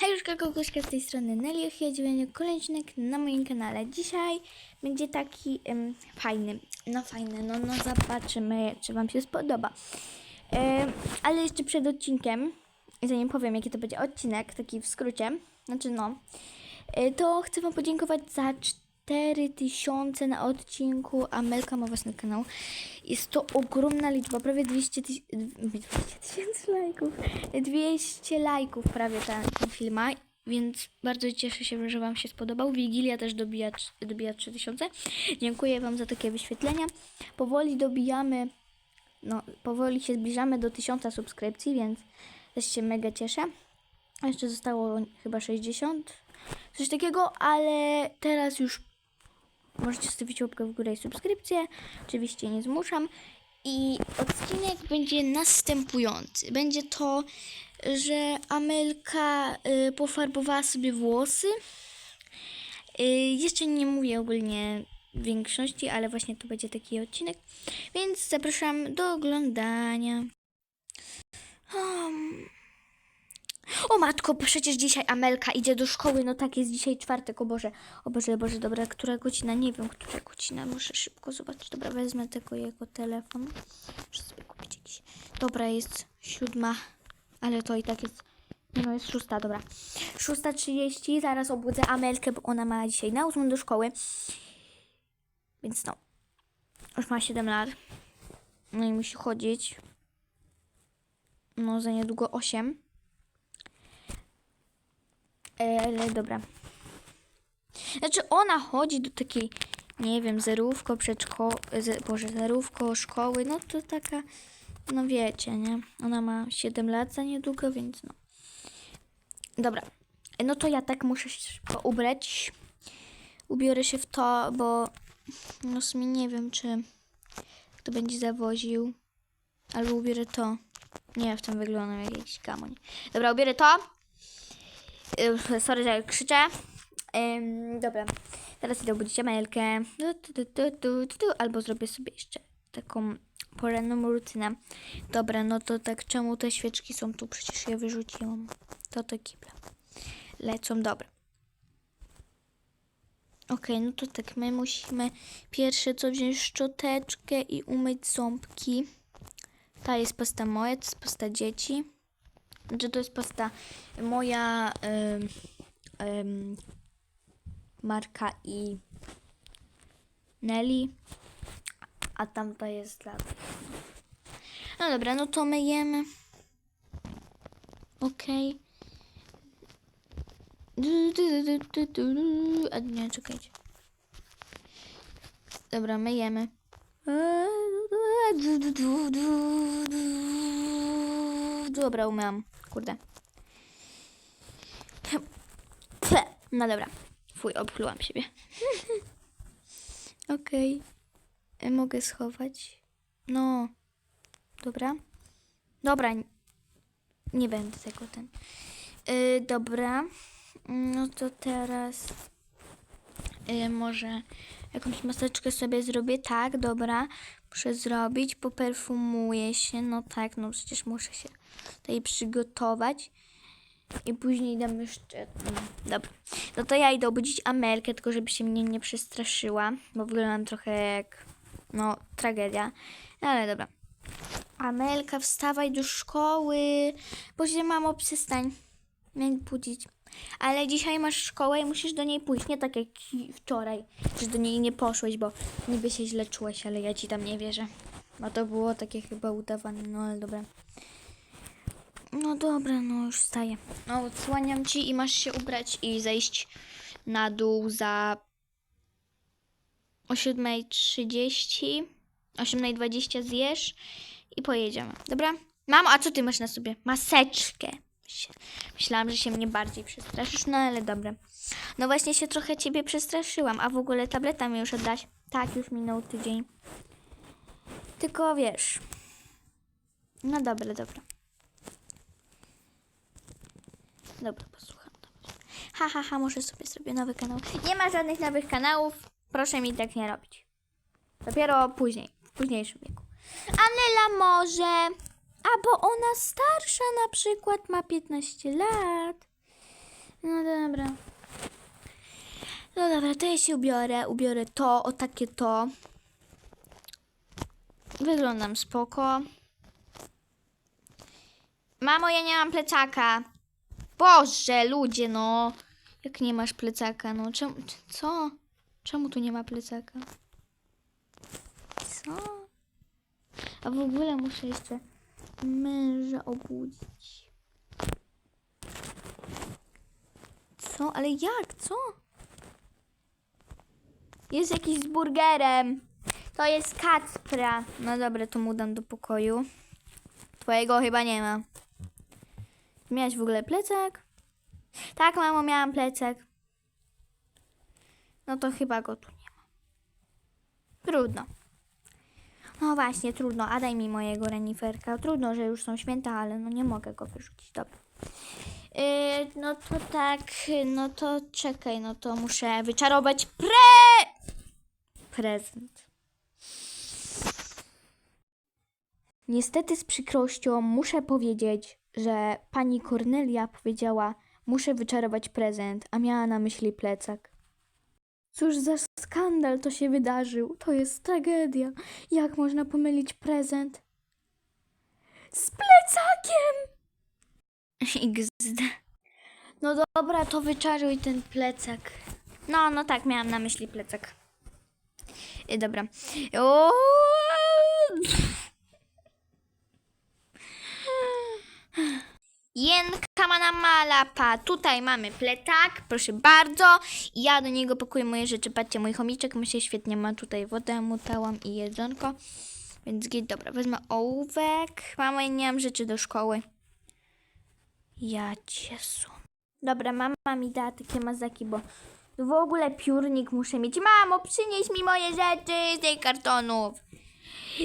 Hej, Koguszka z tej strony Nelly, ja kolejny odcinek na moim kanale. Dzisiaj będzie taki em, fajny, no fajny, no, no zobaczymy, czy Wam się spodoba. Ale jeszcze przed odcinkiem, zanim powiem, jaki to będzie odcinek, taki w skrócie, znaczy no, e, to chcę Wam podziękować za 4000 na odcinku. Amelka ma własny kanał. Jest to ogromna liczba, prawie 200 tysięcy lajków. 200 lajków prawie ten, ten film ma, więc bardzo cieszę się, że Wam się spodobał. Wigilia też dobija, dobija 3000. Dziękuję Wam za takie wyświetlenia. Powoli dobijamy, no powoli się zbliżamy do 1000 subskrypcji, więc też się mega cieszę. Jeszcze zostało chyba 60, coś takiego, ale teraz już możecie stawić łapkę w górę i subskrypcję. Oczywiście nie zmuszam. I odcinek będzie następujący. Będzie to, że Amelka y, pofarbowała sobie włosy. Y, jeszcze nie mówię ogólnie większości, ale właśnie to będzie taki odcinek. Więc zapraszam do oglądania. Um. O matko, przecież dzisiaj Amelka idzie do szkoły, no tak, jest dzisiaj czwartek, o Boże, o Boże, Boże, dobra, która godzina, nie wiem, która godzina, muszę szybko zobaczyć, dobra, wezmę tego jego telefon, muszę sobie kupić jakiś, dobra, jest siódma, ale to i tak jest, no, jest szósta, dobra, szósta trzydzieści, zaraz obudzę Amelkę, bo ona ma dzisiaj na do szkoły, więc no, już ma 7 lat, no i musi chodzić, no za niedługo 8, E, Ale dobra. Znaczy ona chodzi do takiej, nie wiem, zerówko, przedszko, ze, boże, zerówko, szkoły, no to taka, no wiecie, nie? Ona ma 7 lat za niedługo, więc no. Dobra. No to ja tak muszę się szybko ubrać. Ubiorę się w to, bo no w nie wiem, czy kto będzie zawoził. Albo ubiorę to. Nie, w tym wyglądam jak jakiś kamoń. Dobra, ubiorę to. Sorry, że krzyczę. Dobra, teraz idę obudzić Amelkę. Tu. Albo zrobię sobie jeszcze taką poranną rutynę. Dobra, no to tak, czemu te świeczki są tu? Przecież je wyrzuciłam. To te kible. Lecą, dobra. Okej, no to tak, my musimy pierwsze co wziąć szczoteczkę i umyć ząbki. Ta jest pasta moja, to jest pasta dzieci. Znaczy to jest pasta moja em, em, Marka i Nelly, a tamta jest dla No dobra, no to myjemy. Okej. Du. A nie, czekajcie. Dobra, myjemy. Dobra, umyłam. Kurde. No dobra. Fuj, obchlułam siebie. Okej. E, Mogę schować. No. Dobra. Dobra. Nie będę tego ten. Yy, dobra. No to teraz yy, może jakąś maseczkę sobie zrobię. Tak, dobra. Muszę zrobić. Poperfumuję się. No tak, no przecież muszę się tutaj przygotować. I później dam jeszcze. no, Dobra. No to ja idę obudzić Amelkę, tylko żeby się mnie nie przestraszyła, bo wyglądam trochę jak. No, tragedia. No ale dobra. Amelka, wstawaj do szkoły. Boże, mamo, przestań mnie budzić. Ale dzisiaj masz szkołę i musisz do niej pójść. Nie tak jak wczoraj, że do niej nie poszłeś, bo niby się źle czułeś, ale ja ci tam nie wierzę. Bo to było takie chyba udawane, no ale dobra. No dobra, no już wstaję. No odsłaniam ci i masz się ubrać i zejść na dół za o 7.30, o 7.20 zjesz i pojedziemy. Dobra? Mamo, a co ty masz na sobie? Maseczkę. Myśl- Myślałam, że się mnie bardziej przestraszysz, no ale dobra. No właśnie się trochę ciebie przestraszyłam, a w ogóle tableta mi już oddaś. Tak, już minął tydzień. Tylko wiesz. No dobra, dobra. Dobra, posłucham. Ha, ha, ha, może sobie zrobię nowy kanał. Nie ma żadnych nowych kanałów. Proszę mi tak nie robić. Dopiero później, w późniejszym wieku. Anela może. A bo ona starsza na przykład ma 15 lat. No dobra. No dobra, to ja się ubiorę. Ubiorę to, o takie to. Wyglądam spoko. Mamo, ja nie mam plecaka. Boże, ludzie, no. Jak nie masz plecaka, no. Czemu, co? Czemu tu nie ma plecaka? Co? A w ogóle muszę jeszcze męża obudzić. Co? Ale jak? Co? Jest jakiś z burgerem. To jest Kacpra. No dobra, to mu dam do pokoju. Twojego chyba nie ma. Miałeś w ogóle plecak? Tak, mamo, miałam plecak. No to chyba go tu nie ma. Trudno. No właśnie, trudno. A daj mi mojego reniferka. Trudno, że już są święta, ale no nie mogę go wyrzucić. Dobra. Yy, no to tak, no to czekaj, no to muszę wyczarować pre... prezent. Niestety z przykrością muszę powiedzieć, że pani Kornelia powiedziała, muszę wyczarować prezent, a miała na myśli plecak. Cóż za skandal to się wydarzył. To jest tragedia. Jak można pomylić prezent z plecakiem? XD. No dobra, to wyczaruj ten plecak. No, no tak, miałam na myśli plecak. I dobra. O! Jenka ma na malapa. Tutaj mamy plecak, proszę bardzo. Ja do niego pakuję moje rzeczy. Patrzcie, mój chomiczek mi się świetnie ma tutaj wodę, mu dałam i jedzonko. Więc git, dobra, wezmę ołówek. Mama, ja nie mam rzeczy do szkoły. Ja cię sun. Dobra, mama mi da takie mazaki, bo w ogóle piórnik muszę mieć. Mamo, przynieś mi moje rzeczy z tej kartonów.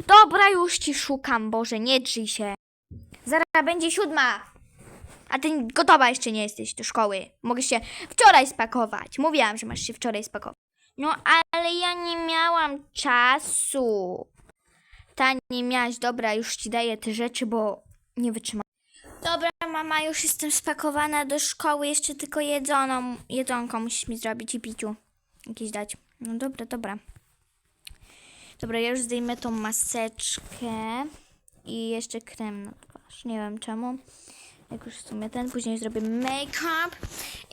Dobra, już ci szukam, Boże, nie drzyj się. Zaraz będzie siódma. A ty gotowa jeszcze nie jesteś do szkoły. Mogę się wczoraj spakować. Mówiłam, że masz się wczoraj spakować. No, ale ja nie miałam czasu. Ta nie miałaś. Dobra, już ci daję te rzeczy, bo nie wytrzymam. Dobra, mama, już jestem spakowana do szkoły. Jeszcze tylko jedzoną, jedzonko musisz mi zrobić i piciu. Jakieś dać. No dobra, dobra. Dobra, ja już zdejmę tą maseczkę i jeszcze krem na twarz. Nie wiem czemu. Jak już w sumie ten, później zrobię make-up.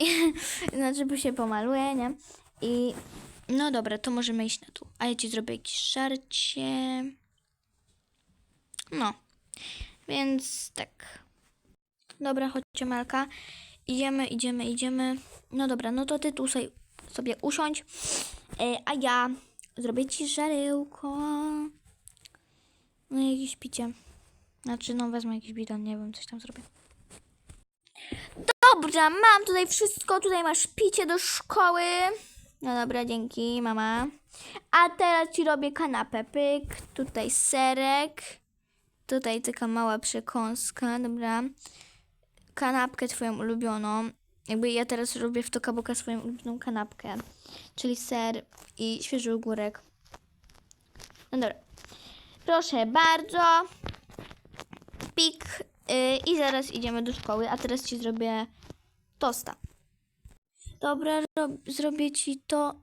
Znaczy, bo się pomaluję, nie? I no dobra, to możemy iść na dół. A ja ci zrobię jakieś żarcie. No. Więc tak. Dobra, chodźcie Malka. Idziemy, idziemy, idziemy. No dobra, no to ty tu sobie, usiądź. E, a ja zrobię ci żarełko. No i jakieś picie. Znaczy, no wezmę jakiś bidon, nie wiem, coś tam zrobię. Dobra, mam tutaj wszystko. Tutaj masz picie do szkoły. No dobra, dzięki, mama. A teraz ci robię kanapę. Pyk, tutaj serek. Tutaj taka mała przekąska, dobra. Kanapkę twoją ulubioną. Jakby ja teraz robię w Tokaboka swoją ulubioną kanapkę. Czyli ser i świeży ogórek. No dobra. Proszę bardzo. Pik. Yy, I zaraz idziemy do szkoły. A teraz ci zrobię tosta. Dobra, rob, zrobię ci to.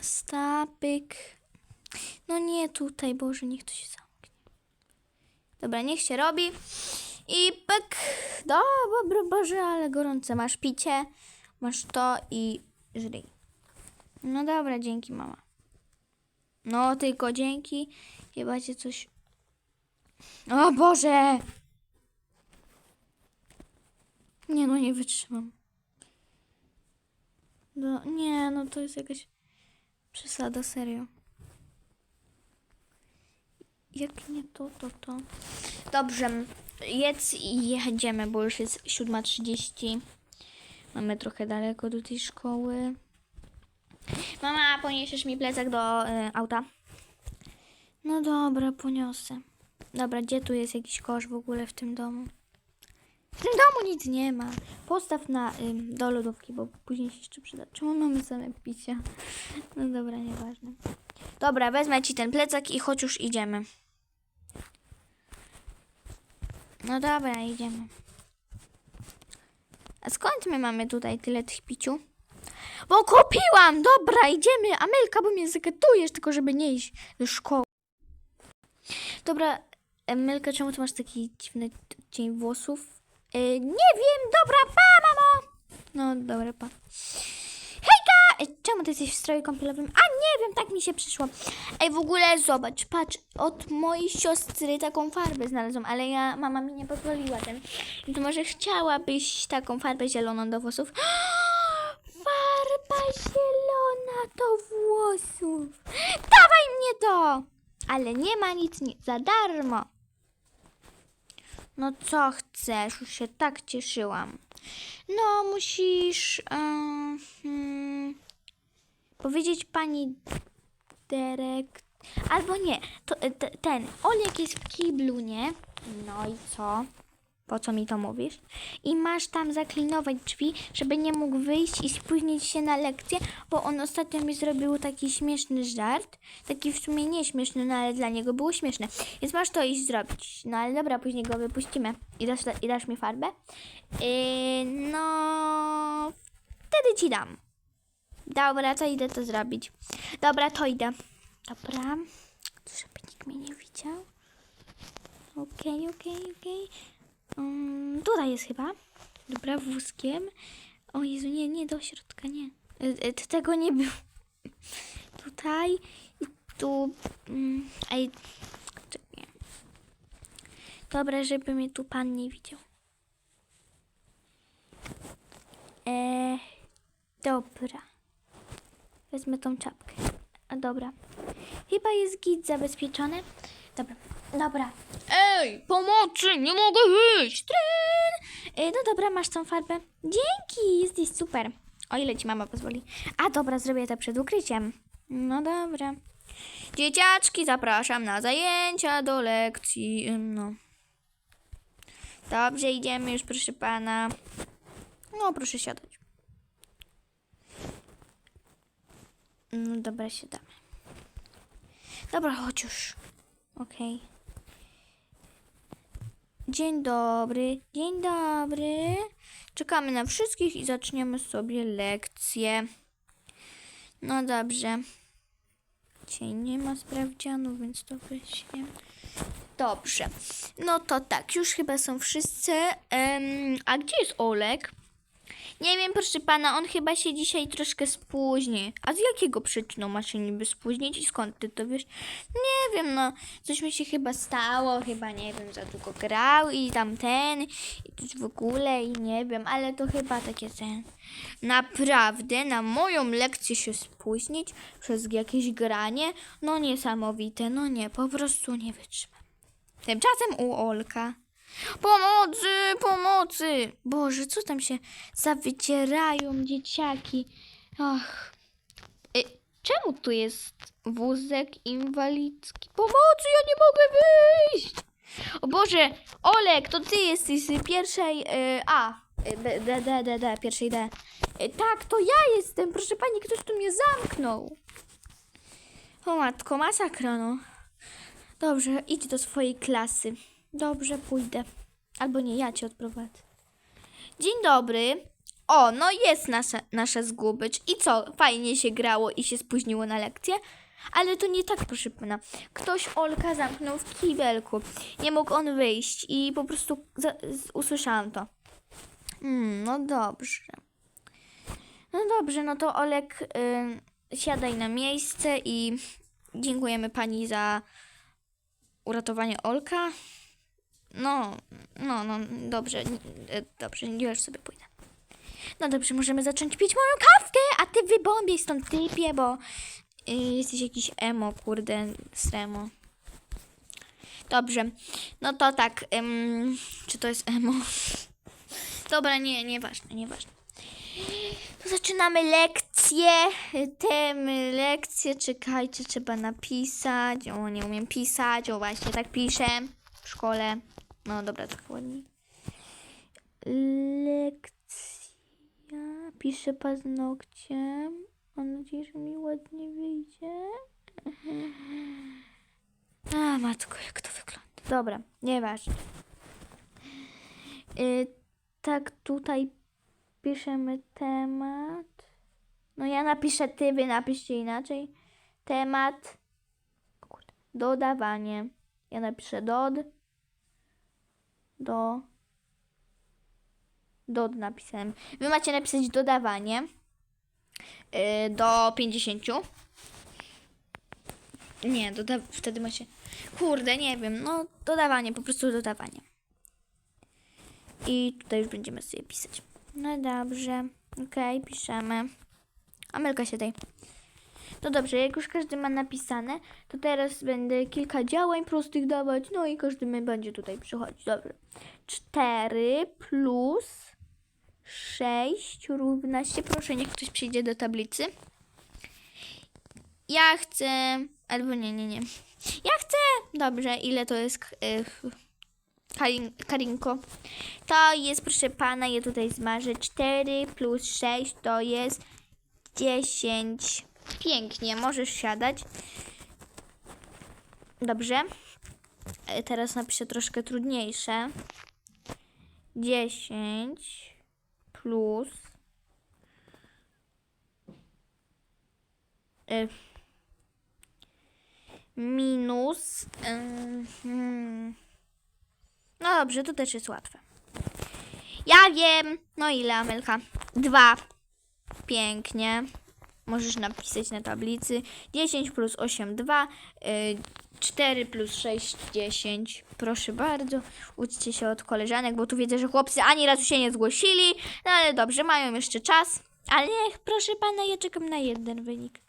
Stapyk. No nie tutaj, Boże, niech to się zamknie. Dobra, niech się robi. I pyk. Dobra, Boże, ale gorące. Masz picie, masz to i żryj. No dobra, dzięki, mama. No, tylko dzięki. Chyba cię coś... O Boże! Nie no, nie wytrzymam. No, nie, no to jest jakaś przesada, serio. Jak nie to, to to. Dobrze, jedz i jedziemy, bo już jest 7.30. Mamy trochę daleko do tej szkoły. Mama, poniesiesz mi plecak do y, auta? No dobra, poniosę. Dobra, gdzie tu jest jakiś kosz w ogóle w tym domu? W tym domu nic nie ma. Postaw na ym, do lodówki, bo później się jeszcze przyda. Czemu mamy same picia? No dobra, nieważne. Dobra, wezmę ci ten plecak i chodź już idziemy. No dobra, idziemy. A skąd my mamy tutaj tyle tych piciu? Bo kupiłam! Dobra, idziemy. Amelka, bo mnie zakatujesz, tylko żeby nie iść do szkoły. Dobra, Amelka, czemu ty masz taki dziwny cień włosów? E, nie wiem, dobra, pa, mamo! No, dobra, pa. Hejka! E, czemu ty jesteś w stroju kąpielowym? A, nie wiem, tak mi się przyszło. Ej, w ogóle zobacz, patrz, od mojej siostry taką farbę znalazłam, ale ja, mama mi nie pozwoliła ten. To może chciałabyś taką farbę zieloną do włosów? Farba zielona do włosów. Dawaj mnie to! Ale nie ma nic nie, za darmo. No co chcesz? Już się tak cieszyłam. No, musisz hmm, powiedzieć pani Derek. Albo nie, to, e, te- ten Olek jest w kiblu, nie? No i co? Po co mi to mówisz? I masz tam zaklinować drzwi, żeby nie mógł wyjść i spóźnić się na lekcję, bo on ostatnio mi zrobił taki śmieszny żart. Taki w sumie nieśmieszny, no ale dla niego było śmieszne. Więc masz to iść zrobić. No ale dobra, później go wypuścimy. I dasz, i dasz mi farbę? Yy, no... Wtedy ci dam. Dobra, to idę to zrobić. Dobra, to idę. Dobra. Żeby nikt mnie nie widział. Okej, okej, okej. Um, tutaj jest chyba. Dobra, wózkiem. O Jezu, nie, nie, do środka, nie. E, e, Tego nie było. Tutaj tu. Mm, ej, czekaj. Dobra, żeby mnie tu pan nie widział. E, dobra. Wezmę tą czapkę. A dobra. Chyba jest git zabezpieczony. Dobra, dobra. Ej, pomocy, nie mogę wyjść. Tryn! E, no dobra, masz tą farbę. Dzięki, jesteś super. O ile ci mama pozwoli. A dobra, zrobię to przed ukryciem. No dobra. Dzieciaczki, zapraszam na zajęcia do lekcji. Ym, No. Dobrze, idziemy już, proszę pana. No, proszę siadać. No dobra, siadamy. Dobra, chodź już. Okej. Dzień dobry, dzień dobry. Czekamy na wszystkich i zaczniemy sobie lekcję. No dobrze. Dzisiaj nie ma sprawdzianu, więc to weźmie. Dobrze. No to tak, już chyba są wszyscy. Em, a gdzie jest Olek? Nie wiem, proszę pana, on chyba się dzisiaj troszkę spóźni. A z jakiego przyczyną ma się niby spóźnić i skąd ty to wiesz? Nie wiem, no, coś mi się chyba stało, chyba nie wiem, za długo grał i tamten, i coś w ogóle, i nie wiem, ale to chyba takie ten. Naprawdę, na moją lekcję się spóźnić przez jakieś granie? No niesamowite, no nie, po prostu nie wytrzymam. Tymczasem u Olka. Pomocy, pomocy! Boże, co tam się zawycierają dzieciaki? Ach. Y, czemu tu jest wózek inwalidzki? Pomocy, ja nie mogę wyjść! O Boże, Olek, to ty jesteś z pierwszej y, A. Y, B, D, D, D, D, pierwszej D. Y, tak, to ja jestem. Proszę pani, ktoś tu mnie zamknął. O matko, masakra, no. Dobrze, idź do swojej klasy. Dobrze, pójdę. Albo nie, ja cię odprowadzę. Dzień dobry. O, no jest nasza, nasza zgubycz. I co? Fajnie się grało i się spóźniło na lekcję? Ale to nie tak, proszę pana. Ktoś Olka zamknął w kibelku. Nie mógł on wyjść i po prostu usłyszałam to. Mm, no dobrze. No dobrze, no to Olek, y, siadaj na miejsce i dziękujemy pani za uratowanie Olka. No, no, no, dobrze, e, dobrze, już sobie pójdę. No dobrze, możemy zacząć pić moją kawkę, a ty wybąbiej stąd typie, bo y, jesteś jakiś emo, kurde, sremo. Dobrze, no to tak, ym, czy to jest emo? Dobra, nie, nieważne, nieważne. To zaczynamy lekcję, temy, lekcje, czekajcie, trzeba napisać, o, nie umiem pisać, o, właśnie tak piszę szkole. No dobra, tak ładnie. Lekcja. Piszę paznokciem. Mam nadzieję, że mi ładnie wyjdzie. A, matko, jak to wygląda. Dobra, nieważne. Y, tak, tutaj piszemy temat. No ja napiszę ty, wy napiszcie inaczej. Temat. Dodawanie. Ja napiszę dod. Do. Dod napisałem. Wy macie napisać dodawanie. Yy, do 50. Nie, doda wtedy macie. Kurde, nie wiem. No, dodawanie, po prostu dodawanie. I tutaj już będziemy sobie pisać. No dobrze. Okej, piszemy. Amelka się daj. No dobrze, jak już każdy ma napisane, to teraz będę kilka działań prostych dawać, no i każdy mi będzie tutaj przychodzić. Dobrze. 4 plus 6 równa się. Proszę, niech ktoś przyjdzie do tablicy. Ja chcę. Albo nie, nie, nie. Ja chcę. Dobrze, ile to jest. y, Karin, Karinko. To jest, proszę pana, ja tutaj zmarzę. 4 plus 6 to jest 10. Pięknie, możesz siadać. Dobrze. E, Teraz napiszę troszkę trudniejsze. 10 plus. y, Minus. ym, hmm. No dobrze, to też jest łatwe. Ja wiem. No ile, Amelka? Dwa. Pięknie. Możesz napisać na tablicy. 10 plus 8, 2. y, 4 plus 6, 10. Proszę bardzo. Uczcie się od koleżanek, bo tu widzę, że chłopcy ani razu się nie zgłosili. No ale dobrze, mają jeszcze czas. Ale niech, proszę pana, ja czekam na jeden wynik.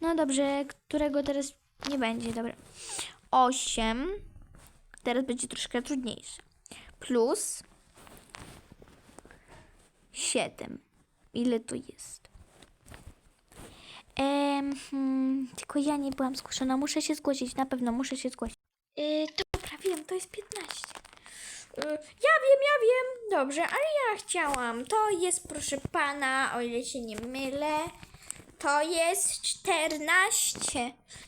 No dobrze, którego teraz nie będzie. Dobra. 8. Teraz będzie troszkę trudniejsze. Plus 7. Ile to jest? Em, hmm, tylko ja nie byłam zgłoszona. Muszę się zgłosić. Na pewno muszę się zgłosić. Yy, dobra, wiem, to jest 15. Y, Ja wiem, ja wiem. Dobrze, ale ja chciałam. To jest, proszę pana, o ile się nie mylę, to jest 14.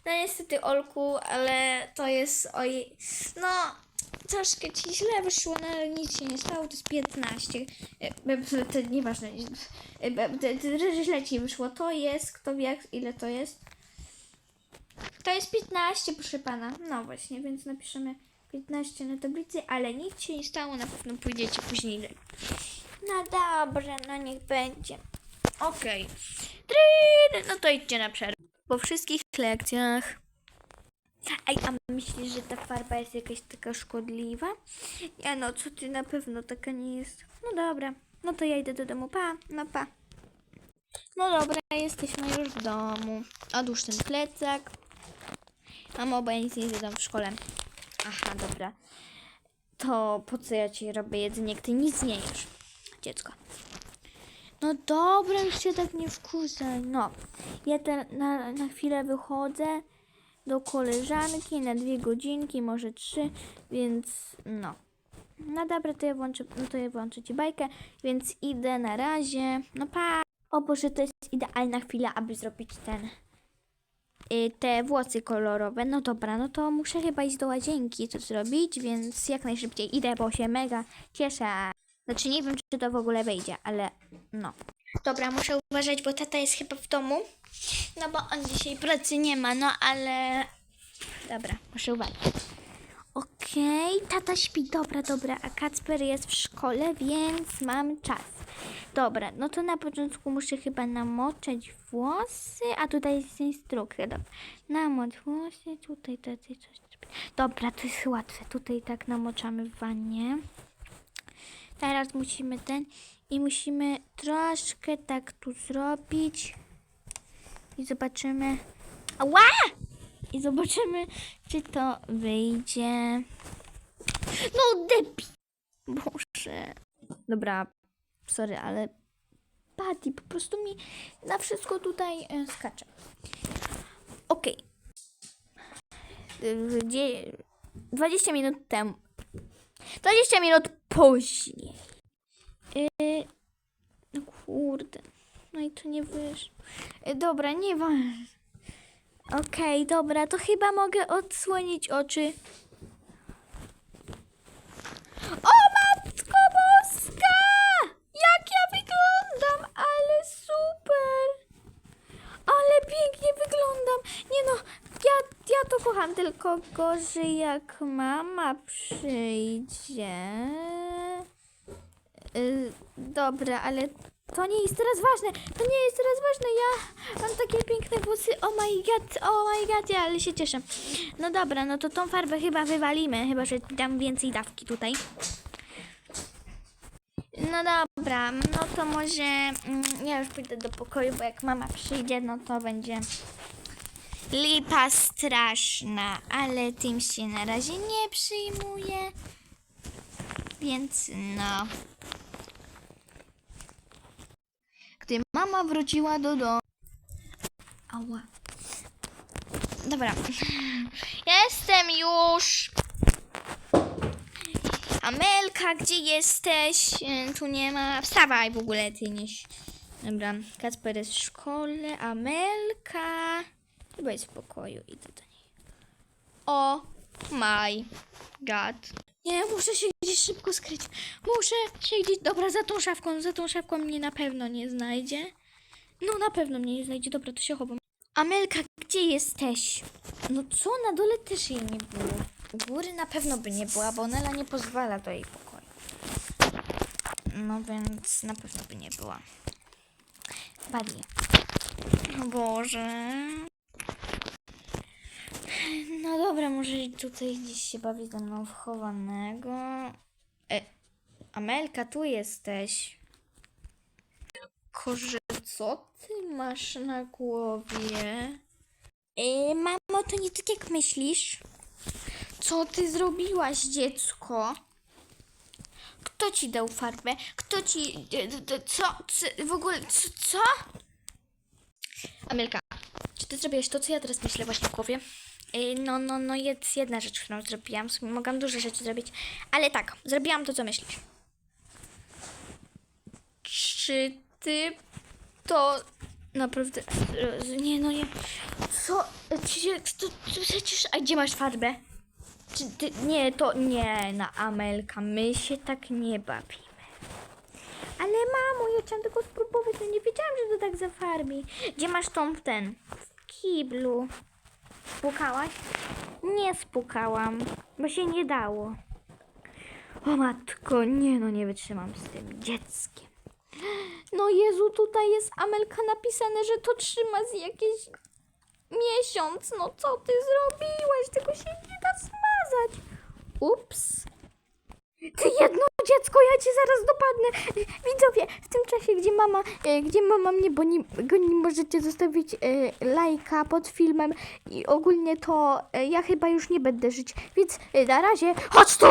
No niestety, Olku, ale to jest oj... No, troszkę ci źle wyszło, no ale nic się nie stało, to jest 15. E, To nieważne. E, Źle ci wyszło. To jest, kto wie ile to jest? To jest 15, proszę pana. No właśnie, więc napiszemy 15 na tablicy, ale nic się nie stało, na pewno pójdziecie później. No dobrze, no niech będzie. Okej. Trin! No to idźcie na przerwę. Po wszystkich lekcjach. Ej, a myślisz, że ta farba jest jakaś taka szkodliwa? Nie no, co ty na pewno taka nie jest. No dobra, no to ja idę do domu. Pa, no pa. No dobra, jesteśmy już w domu. Odłóż ten plecak. Mamo, bo ja nic nie zjadam w szkole. Aha, dobra. To po co ja ci robię jedzenie, ty nic nie jesz? Dziecko. No dobra, już się tak nie wkurzaj. No, ja te, na, na chwilę wychodzę do koleżanki na dwie godzinki, może trzy, więc no. No dobra, to ja włączę, no to ja włączę ci bajkę, więc idę na razie. No pa! O Boże, to jest idealna chwila, aby zrobić ten, y, te włosy kolorowe. No dobra, no to muszę chyba iść do łazienki to zrobić, więc jak najszybciej idę, bo się mega cieszę. Znaczy nie wiem, czy to w ogóle wejdzie, ale no. Dobra, muszę uważać, bo tata jest chyba w domu. No bo on dzisiaj pracy nie ma, no ale. Dobra, muszę uważać. Okej, tata śpi, dobra, dobra, a Kacper jest w szkole, więc mam czas. Dobra, no to na początku muszę chyba namoczać włosy, a tutaj jest instrukcja, dobra. Namocz włosy, tutaj tacy coś. Dobra, to jest łatwe, tutaj tak namoczamy w wannie. Teraz musimy ten i musimy troszkę tak tu zrobić i zobaczymy. Ała! I zobaczymy, czy to wyjdzie. No debi! Boże. Dobra, sorry, ale Patty po prostu mi na wszystko tutaj e, skacze. Okej. Y, Gdzie... 20 minut temu. 20 minut później. E, no kurde. No i tu nie wyszło. E, dobra, nie. Okej, okay, dobra, to chyba mogę odsłonić oczy. O matko boska! Jak ja wyglądam, ale super! Ale pięknie wyglądam. Nie no, ja, ja to kocham, tylko gorzej jak mama przyjdzie. Y, dobra, ale to nie jest teraz ważne. To nie jest teraz ważne. Ja mam takie piękne włosy. Oh my god, oh my god, ja ale się cieszę. No dobra, no to tą farbę chyba wywalimy, chyba że dam więcej dawki tutaj. No dobra, no to może mm, ja już pójdę do pokoju, bo jak mama przyjdzie, no to będzie lipa straszna, ale tym się na razie nie przyjmuję. Więc no. Gdy mama wróciła do domu. Dobra. Jestem już. Amelka, gdzie jesteś? E, Tu nie ma. Wstawaj w ogóle, ty nieś. Dobra, Kacper jest w szkole. Amelka. Chyba jest w pokoju. Idę do niej. O my god. Nie, muszę się gdzieś szybko skryć. Muszę się gdzieś... Dobra, za tą szafką, za tą szafką mnie na pewno nie znajdzie. No, na pewno mnie nie znajdzie. Dobra, to się chowam. Amelka, gdzie jesteś? No co, na dole też jej nie było. U góry na pewno by nie była, bo Nela nie pozwala do jej pokoju. No więc na pewno by nie była. Ładnie. O Boże. No dobra, może tutaj gdzieś się bawi ze mną wchowanego. E, Amelka, tu jesteś. Korze, co ty masz na głowie? E, mamo, to nie tak jak myślisz. Co ty zrobiłaś, dziecko? Kto ci dał farbę? Kto ci... e, Co? co w ogóle... Co? co? Amelka, czy ty zrobiłaś to, co ja teraz myślę właśnie w głowie? Yy, No, no, no, jest jedna rzecz, którą zrobiłam. Mogłam dużo rzeczy zrobić, ale tak, zrobiłam to, co myślisz. Czy ty to naprawdę... Nie, no nie. Co? To, to przecież... A gdzie masz farbę? Czy ty... Nie, to... Nie, na Amelka, my się tak nie bawimy. Ale mamo, ja chciałam tylko spróbować, no nie wiedziałam, że to tak zafarbi. Gdzie masz tą ten? W kiblu. Spukałaś? Nie spukałam, bo się nie dało. O matko, nie no, nie wytrzymam z tym dzieckiem. No Jezu, tutaj jest Amelka napisane, że to trzyma z jakiś miesiąc. No co ty zrobiłaś? Tego się nie da smazać. Ups. Ty jedno dziecko, ja cię zaraz dopadnę. Widzowie, w tym czasie, gdzie mama, e, gdzie mama mnie goni, goni możecie zostawić e, lajka pod filmem i ogólnie to e, ja chyba już nie będę żyć, więc e, na razie chodź tu!